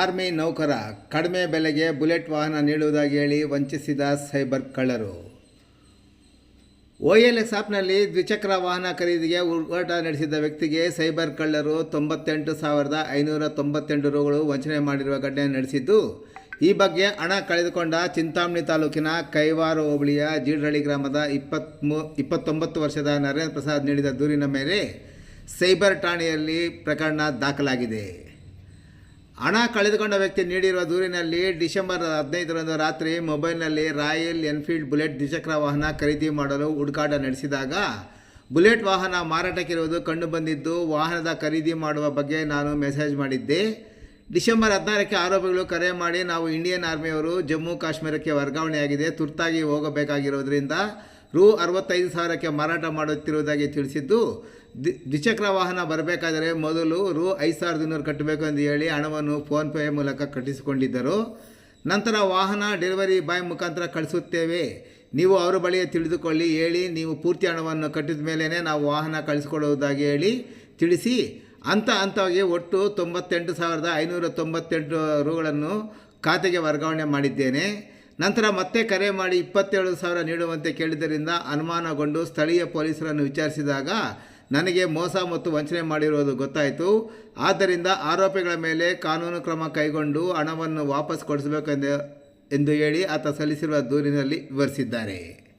Army ನೌಕರ ಕಡಿಮೆ ಬೆಲೆಗೆ ಬುಲೆಟ್ ವಾಹನ ನೀಡುವುದಾಗಿ ಹೇಳಿ ವಂಚಿಸಿದ ಸೈಬರ್ ಕಳ್ಳರು. ಎಸ್ ಆ್ಯಪ್ನಲ್ಲಿ ದ್ವಿಚಕ್ರ ವಾಹನ ಖರೀದಿಗೆ ಹುಡುಕಾಟ ನಡೆಸಿದ ವ್ಯಕ್ತಿಗೆ ಸೈಬರ್ ಕಳ್ಳರು ತೊಂಬತ್ತೆಂಟು ಸಾವಿರದ ಐನೂರ ತೊಂಬತ್ತೆಂಟು ರುಗಳು ವಂಚನೆ ಮಾಡಿರುವ ಘಟನೆ ನಡೆಸಿದ್ದು, ಈ ಬಗ್ಗೆ ಹಣ ಕಳೆದುಕೊಂಡ ಚಿಂತಾಮಣಿ ತಾಲೂಕಿನ ಕೈವಾರ ಹೋಬಳಿಯ ಜೀಡ್ರಳ್ಳಿ ಗ್ರಾಮದ ಇಪ್ಪತ್ಮೂ, ಇಪ್ಪತ್ತೊಂಬತ್ತು ವರ್ಷದ ನರೇಂದ್ರ ಪ್ರಸಾದ್ ನೀಡಿದ ದೂರಿನ ಮೇಲೆ ಸೈಬರ್ ಠಾಣೆಯಲ್ಲಿ ಪ್ರಕರಣ ದಾಖಲಾಗಿದೆ. ಹಣ ಕಳೆದುಕೊಂಡ ವ್ಯಕ್ತಿ ನೀಡಿರುವ ದೂರಿನಲ್ಲಿ ಡಿಸೆಂಬರ್ ಹದಿನೈದರಂದು ರಾತ್ರಿ ಮೊಬೈಲ್ನಲ್ಲಿ ರಾಯಲ್ ಎನ್ಫೀಲ್ಡ್ ಬುಲೆಟ್ ದ್ವಿಚಕ್ರ ವಾಹನ ಖರೀದಿ ಮಾಡಲು ಹುಡುಕಾಟ ನಡೆಸಿದಾಗ ಬುಲೆಟ್ ವಾಹನ ಮಾರಾಟಕ್ಕಿರುವುದು ಕಂಡುಬಂದಿದ್ದು, ವಾಹನದ ಖರೀದಿ ಮಾಡುವ ಬಗ್ಗೆ ನಾನು ಮೆಸೇಜ್ ಮಾಡಿದ್ದೆ. ಡಿಸೆಂಬರ್ ಹದಿನಾರಕ್ಕೆ ಆರೋಪಿಗಳು ಕರೆ ಮಾಡಿ ನಾವು ಇಂಡಿಯನ್ ಆರ್ಮಿಯವರು ಜಮ್ಮು ಕಾಶ್ಮೀರಕ್ಕೆ ವರ್ಗಾವಣೆಯಾಗಿದೆ, ತುರ್ತಾಗಿ ಹೋಗಬೇಕಾಗಿರೋದ್ರಿಂದ ರು ಅರವತ್ತೈದು ಸಾವಿರಕ್ಕೆ ಮಾರಾಟ ಮಾಡುತ್ತಿರುವುದಾಗಿ ತಿಳಿಸಿದ್ದು ದಿ- ದ್ವಿಚಕ್ರ ವಾಹನ ಬರಬೇಕಾದರೆ ಮೊದಲು ರು ಐದು ಸಾವಿರದ ಇನ್ನೂರು ಕಟ್ಟಬೇಕು ಎಂದು ಹೇಳಿ ಹಣವನ್ನು ಫೋನ್ಪೇ ಮೂಲಕ ಕಟ್ಟಿಸಿಕೊಂಡಿದ್ದರು. ನಂತರ ವಾಹನ ಡೆಲಿವರಿ ಬಾಯ್ ಮುಖಾಂತರ ಕಳಿಸುತ್ತೇವೆ. ನೀವು ಅವರ ಬಳಿಯೇ ತಿಳಿದುಕೊಳ್ಳಿ, ಹೇಳಿ, ನೀವು ಪೂರ್ತಿ ಹಣವನ್ನು ಕಟ್ಟಿದ ಮೇಲೇ ನಾವು ವಾಹನ ಕಳಿಸ್ಕೊಡುವುದಾಗಿ ಹೇಳಿ ತಿಳಿಸಿ. ಹಂತ ಹಂತವಾಗಿ ಒಟ್ಟು ತೊಂಬತ್ತೆಂಟು ಸಾವಿರದ ಐನೂರ ತೊಂಬತ್ತೆಂಟು ರುಗಳನ್ನು ಖಾತೆಗೆ ವರ್ಗಾವಣೆ ಮಾಡಿದ್ದೇನೆ. ನಂತರ ಮತ್ತೆ ಕರೆ ಮಾಡಿ ಇಪ್ಪತ್ತೇಳು ಸಾವಿರ ನೀಡುವಂತೆ ಕೇಳಿದ್ದರಿಂದ ಅನುಮಾನಗೊಂಡು ಸ್ಥಳೀಯ ಪೊಲೀಸರನ್ನು ವಿಚಾರಿಸಿದಾಗ ನನಗೆ ಮೋಸ ಮತ್ತು ವಂಚನೆ ಮಾಡಿರುವುದು ಗೊತ್ತಾಯಿತು. ಆದ್ದರಿಂದ ಆರೋಪಿಗಳ ಮೇಲೆ ಕಾನೂನು ಕ್ರಮ ಕೈಗೊಂಡು ಹಣವನ್ನು ವಾಪಸ್ ಕೊಡಿಸಬೇಕೆಂದು, ಎಂದು ಹೇಳಿ ಆತ ಸಲ್ಲಿಸಿರುವ ದೂರಿನಲ್ಲಿ ವಿವರಿಸಿದ್ದಾರೆ.